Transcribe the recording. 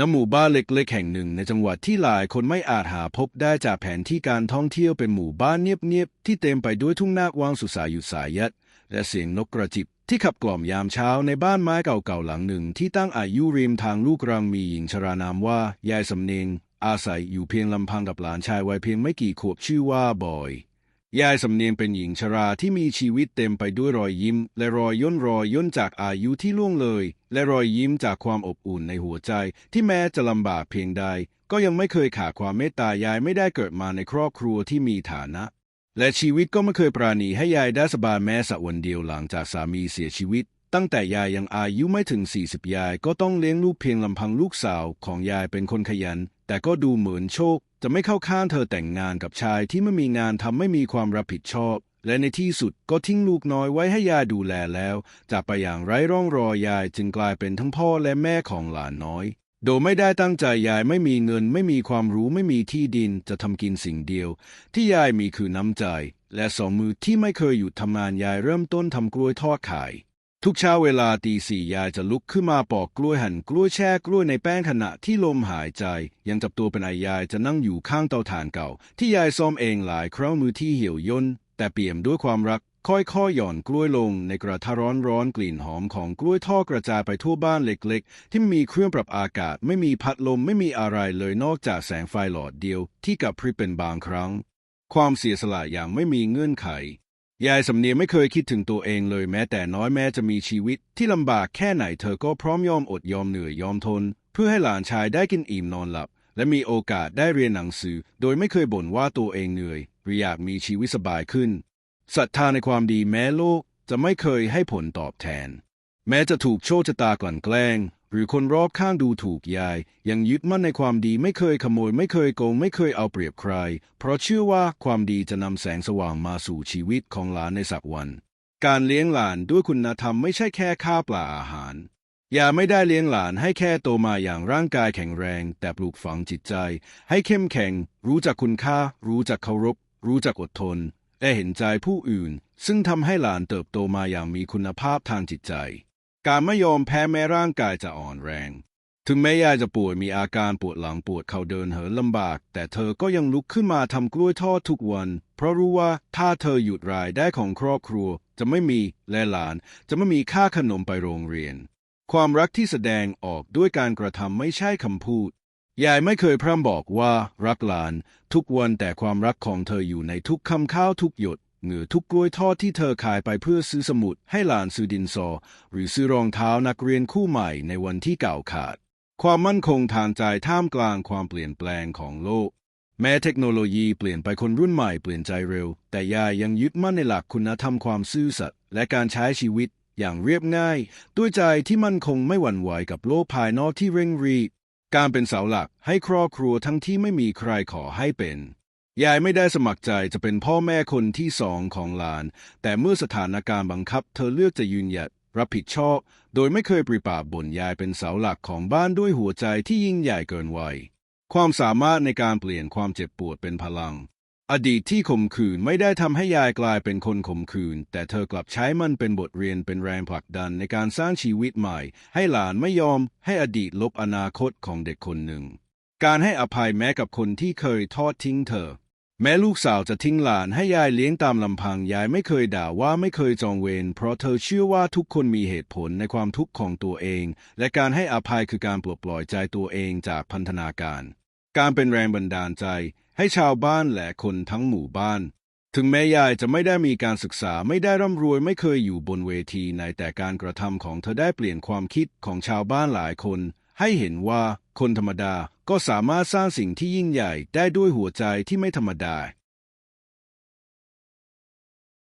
ณหมู่บ้านเล็กๆแห่งหนึ่งในจังหวัดที่หลายคนไม่อาจหาพบได้จากแผนที่การท่องเที่ยวเป็นหมู่บ้านเงียบๆที่เต็มไปด้วยทุ่งนากว้างสุสายุสายัดและเสียงนกกระจิบที่ขับกล่อมยามเช้าในบ้านไม้เก่าๆหลังหนึ่งที่ตั้งอายุริมทางลูกรังมีหญิงชรานามว่ายายสำเนียงอาศัยอยู่เพียงลำพังกับหลานชายวัยเพียงไม่กี่ขวบชื่อว่าบอย ยายสำเนียงเป็นหญิงชราที่มีชีวิตเต็มไปด้วยรอยยิ้ม และรอยย่นรอยย่นจากอายุที่ล่วงเลย และรอยยิ้มจากความอบอุ่นในหัวใจ ที่แม้จะลำบากเพียงใด ก็ยังไม่เคยขาดความเมตตายายไม่ได้เกิดมาในครอบครัวที่มีฐานะ และชีวิตก็ไม่เคยปราณีให้ยายได้สบายแม้สักวันเดียวหลังจากสามีเสียชีวิต ตั้งแต่ยายยังอายุไม่ถึง 40 ยายก็ต้องเลี้ยงลูกเพียงลำพังลูกสาวของยายเป็นคนขยัน แต่ก็ดูเหมือนโชค จะไม่เข้าข้างเธอแต่งงานกับชายที่ไม่มีงานทำไม่มีความรับผิดชอบ และในที่สุดก็ทิ้งลูกน้อยไว้ให้ยายดูแลแล้ว จากไปอย่างไร้ร่องรอยยายจึงกลายเป็นทั้งพ่อและแม่ของหลานน้อย โดยไม่ได้ตั้งใจยายไม่มีเงิน ไม่มีความรู้ไม่มีที่ดินจะทำกินสิ่งเดียว ที่ยายมีคือน้ำใจ และสองมือที่ไม่เคยหยุดทำงานยายเริ่มต้นทำกล้วยทอดขาย ทุกเช้าเวลาตีสี่ยายจะลุกขึ้นมาปอกกล้วยหั่นกล้วยแช่กล้วยในแป้งขณะที่ลมหายใจ ยังจับตัวเป็นไอยายจะนั่งอยู่ข้างเตาถ่านเก่า ที่ยายซ่อมเองหลายครั้งมือที่เหี่ยวย่นแต่เปี่ยมด้วยความรัก ค่อยๆหย่อนกล้วยลงในกระทะร้อนๆกลิ่นหอมของกล้วยทอดกระจายไปทั่วบ้านเล็กๆ ที่มีเครื่องปรับอากาศไม่มีพัดลมไม่มีอะไรเลยนอกจากแสงไฟหลอดเดียวที่กับพริบเป็นบางครั้ง ความเสียสละอย่างไม่มีเงื่อนไข ยายสำเนียงไม่เคยคิดถึงตัวเองเลยแม้แต่น้อยแม้จะมีชีวิตที่ลำบากแค่ไหนเธอก็พร้อมยอมอดยอมเหนื่อยยอมทน เพื่อให้หลานชายได้กินอิ่มนอนหลับ และมีโอกาสได้เรียนหนังสือ โดยไม่เคยบ่นว่าตัวเองเหนื่อยหรืออยากมีชีวิตสบายขึ้นศรัทธาในความดีแม้โลกจะไม่เคยให้ผลตอบแทน แม้จะถูกโชคชะตากลั่นแกล้ง หรือคนรอบข้างดูถูกยาย ยังยึดมั่นในความดีไม่เคยขโมย ไม่เคยโกง ไม่เคยเอาเปรียบใคร เพราะเชื่อว่าความดีจะนำแสงสว่างมาสู่ชีวิตของหลานในสักวัน การเลี้ยงหลานด้วยคุณธรรมไม่ใช่แค่ข้าวปลาอาหารอย่าไม่ได้เลี้ยงหลานให้แค่โตมาอย่างร่างกายแข็งแรง แต่ปลูกฝังจิตใจ ให้เข้มแข็ง รู้จักคุณค่า รู้จักเคารพ รู้จักอดทนและเห็นใจผู้อื่น ซึ่งทำให้หลานเติบโตมาอย่างมีคุณภาพทางจิตใจ การไม่ยอมแพ้แม้ร่างกายจะอ่อนแรง ถึงแม้ยายจะป่วยมีอาการปวดหลังปวดเข่าเดินเหินลำบาก แต่เธอก็ยังลุกขึ้นมาทำกล้วยทอดทุกวัน เพราะรู้ว่าถ้าเธอหยุดรายได้ของครอบครัว จะไม่มีและหลาน จะไม่มีค่าขนมไปโรงเรียน ความรักที่แสดงออกด้วยการกระทำไม่ใช่คำพูดยายไม่เคยพร่ำบอกว่ารักหลานทุกวันแต่ความรักของเธออยู่ในทุกคำข้าวทุกหยด เหงื่อทุกกล้วยทอดที่เธอขายไปเพื่อซื้อสมุดให้หลานซื้อดินสอหรือซื้อรองเท้านักเรียนคู่ใหม่ในวันที่เก่าขาด ความมั่นคงทางใจท่ามกลางความเปลี่ยนแปลงของโลก แม้เทคโนโลยีเปลี่ยนไปคนรุ่นใหม่เปลี่ยนใจเร็ว แต่ยายยังยึดมั่นในหลักคุณธรรมความซื่อสัตย์และการใช้ชีวิตอย่างเรียบง่าย ด้วยใจที่มั่นคงไม่หวั่นไหวกับโลกภายนอกที่เร่งรีบการเป็นเสาหลักให้ครอบครัวทั้งที่ไม่มีใครขอให้เป็น ยายไม่ได้สมัครใจจะเป็นพ่อแม่คนที่สองของหลาน แต่เมื่อสถานการณ์บังคับ เธอเลือกจะยืนหยัดรับผิดชอบ โดยไม่เคยปริปากบ่นยายเป็นเสาหลักของบ้านด้วยหัวใจที่ยิ่งใหญ่เกินวัย ความสามารถในการเปลี่ยนความเจ็บปวดเป็นพลัง อดีตที่ข่มขืนไม่ได้ทำให้ยายกลายเป็นคนข่มขืน แต่เธอกลับใช้มันเป็นบทเรียนเป็นแรงผลักดันในการสร้างชีวิตใหม่ ให้หลานไม่ยอมให้อดีตลบอนาคตของเด็กคนหนึ่ง การให้อภัยแม้กับคนที่เคยทอดทิ้งเธอ แม้ลูกสาวจะทิ้งหลานให้ยายเลี้ยงตามลำพังยายไม่เคยด่าว่าไม่เคยจองเวรเพราะเธอเชื่อว่าทุกคนมีเหตุผลในความทุกข์ของตัวเอง และการให้อภัยคือการปลดปล่อยใจตัวเองจากพันธนาการ การเป็นแรงบันดาลใจ ให้ชาวบ้านและคนทั้งหมู่บ้าน ถึงแม้ยายจะไม่ได้มีการศึกษาไม่ได้ร่ำรวยไม่เคยอยู่บนเวทีในแต่การกระทำของเธอได้เปลี่ยนความคิดของชาวบ้านหลายคน ให้เห็นว่า คนธรรมดาก็สามารถสร้างสิ่งที่ยิ่งใหญ่ได้ด้วยหัวใจที่ไม่ธรรมดา